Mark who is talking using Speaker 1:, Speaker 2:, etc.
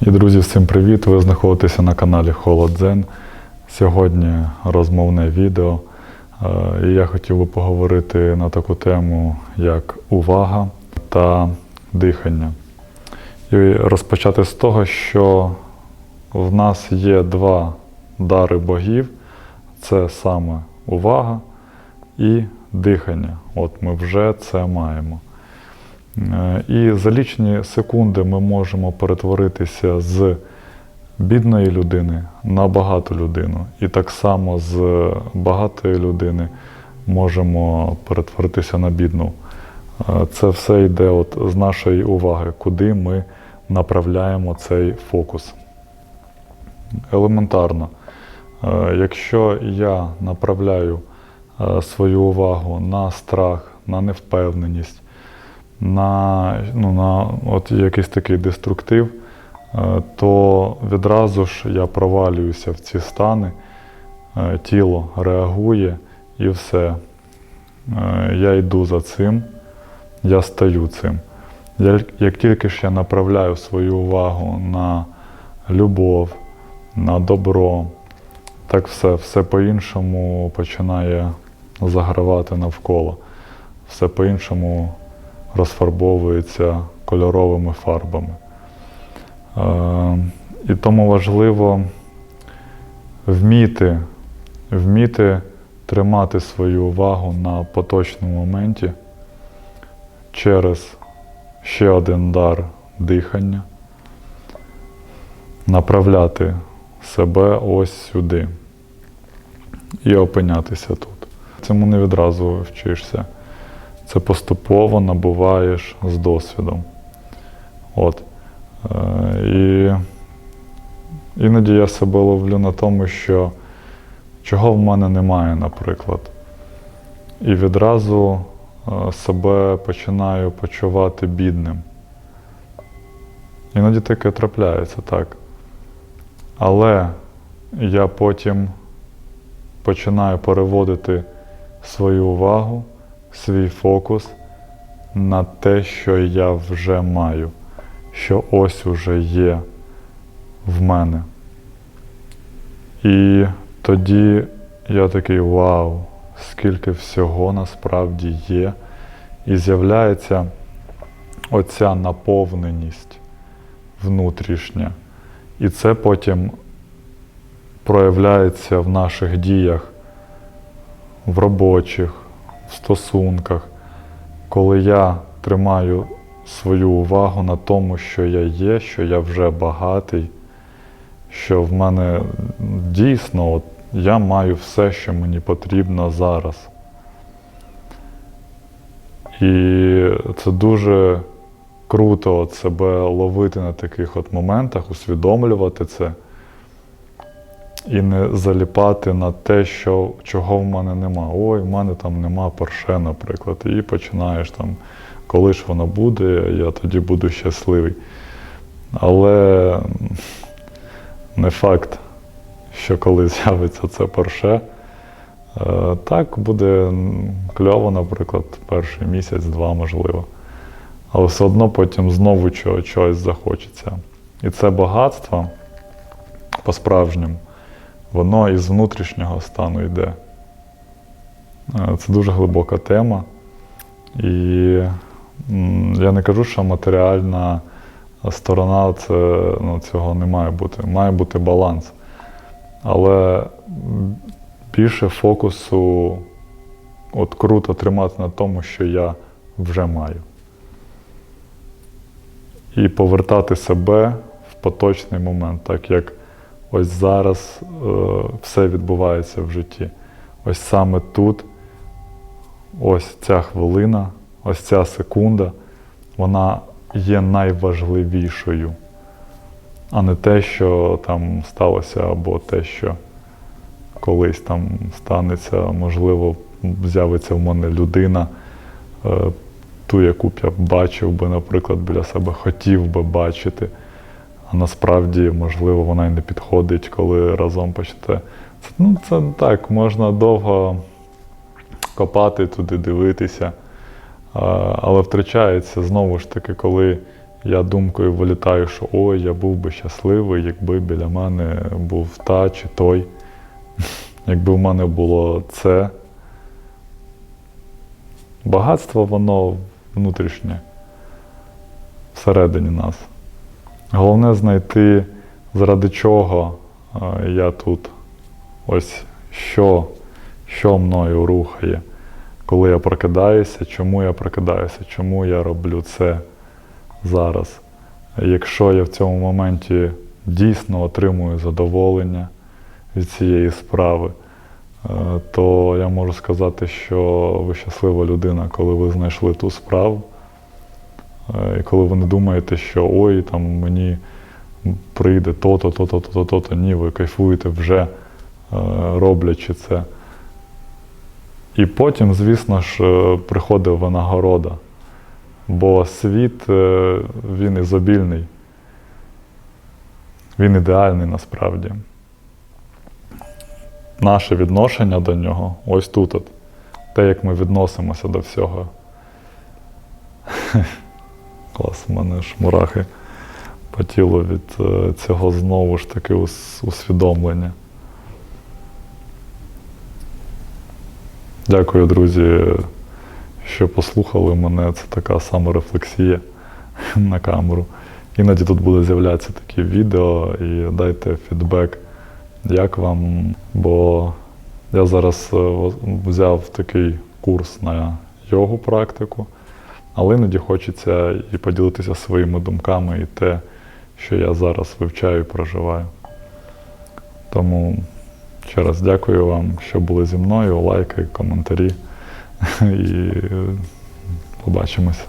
Speaker 1: І друзі, всім привіт! Ви знаходитеся на каналі Холодзен. Сьогодні розмовне відео. Е, І я хотів би поговорити на таку тему, як увага та дихання. І розпочати з того, що в нас є два дари богів: це саме увага і дихання. От ми вже це маємо. Е, І за лічні секунди ми можемо перетворитися з бідної людини на багату людину. І так само з багатої людини можемо перетворитися на бідну. Е, Це все йде от з нашої уваги, куди ми направляємо цей фокус. Елементарно. Е, Якщо я направляю свою увагу на страх, на невпевненість, на, ну, на от якийсь такий деструктив, е, то відразу ж я провалююся в ці стани, е, тіло реагує і все. Е, Я йду за цим, я стаю цим. Як тільки ж я направляю свою увагу на любов, на добро, так все, все по-іншому починає загравати навколо. Все по-іншому розфарбовується кольоровими фарбами. Е, І тому важливо вміти, вміти тримати свою увагу на поточному моменті через ще один дар дихання, направляти себе ось сюди і опинятися тут. Цьому не відразу вчишся. Це поступово набуваєш з досвідом. От. Е, І іноді я себе ловлю на тому, що чого в мене немає, наприклад. І відразу е, себе починаю почувати бідним. Іноді таке трапляється, так. Але я потім починаю переводити свою увагу, свій фокус на те, що я вже маю, що ось уже є в мене. І тоді я такий вау, скільки всього насправді є. І з'являється оця наповненість внутрішня. І це потім проявляється в наших діях, в робочих, в стосунках, коли я тримаю свою увагу на тому, що я є, що я вже багатий, що в мене дійсно от, я маю все, що мені потрібно зараз. І це дуже круто от себе ловити на таких от моментах, усвідомлювати це і не заліпати на те, що, чого в мене нема. Ой, в мене там нема порше, наприклад. І починаєш там, коли ж воно буде, я тоді буду щасливий. Але не факт, що коли з'явиться це порше. Так, буде кльово, наприклад, перший місяць-два, можливо. Але все одно потім знову чогось захочеться. І це багатство по-справжньому, воно із внутрішнього стану йде. Е, Це дуже глибока тема. І я не кажу, що матеріальна сторона це, ну, цього не має бути. Має бути баланс. Але більше фокусу от круто тримати на тому, що я вже маю. І повертати себе в поточний момент, так як ось зараз е, все відбувається в житті. Ось саме тут, ось ця хвилина, ось ця секунда, вона є найважливішою, а не те, що там сталося, або те, що колись там станеться, можливо, з'явиться в мене людина, е, ту, яку б я бачив би, наприклад, біля себе хотів би бачити. А насправді, можливо, вона й не підходить, коли разом почнете. Це, ну, це так, можна довго копати туди, дивитися. Але втрачається знову ж таки, коли я думкою вилітаю, що ой, я був би щасливий, якби біля мене був та чи той. Якби в мене було це. Багатство, воно внутрішнє, всередині нас. Головне знайти, заради чого е, я тут. Ось що, що мною рухає, коли я прокидаюся, чому я прокидаюся, чому я роблю це зараз. Якщо я в цьому моменті дійсно отримую задоволення від цієї справи, е, то я можу сказати, що ви щаслива людина, коли ви знайшли ту справу. Е, І коли ви не думаєте, що ой, там мені прийде то-то, то-то, то-то, то-то. Ні, ви кайфуєте вже е, роблячи це. І потім, звісно ж, е, приходить винагорода. Бо світ він ізобільний. Він ідеальний насправді. Наше відношення до нього ось тут. От. Те, як ми відносимося до всього. Клас, у мене ж мурахи по тілу від е, цього знову ж таки усвідомлення. Дякую, друзі, що послухали мене. Це така саморефлексія на камеру. Іноді тут буде з'являтися такі відео і дайте фідбек, як вам. Бо я зараз е, взяв такий курс на йогу практику, але іноді хочеться і поділитися своїми думками і те, що я зараз вивчаю і проживаю. Тому ще раз дякую вам, що були зі мною. Лайки, коментарі і побачимось.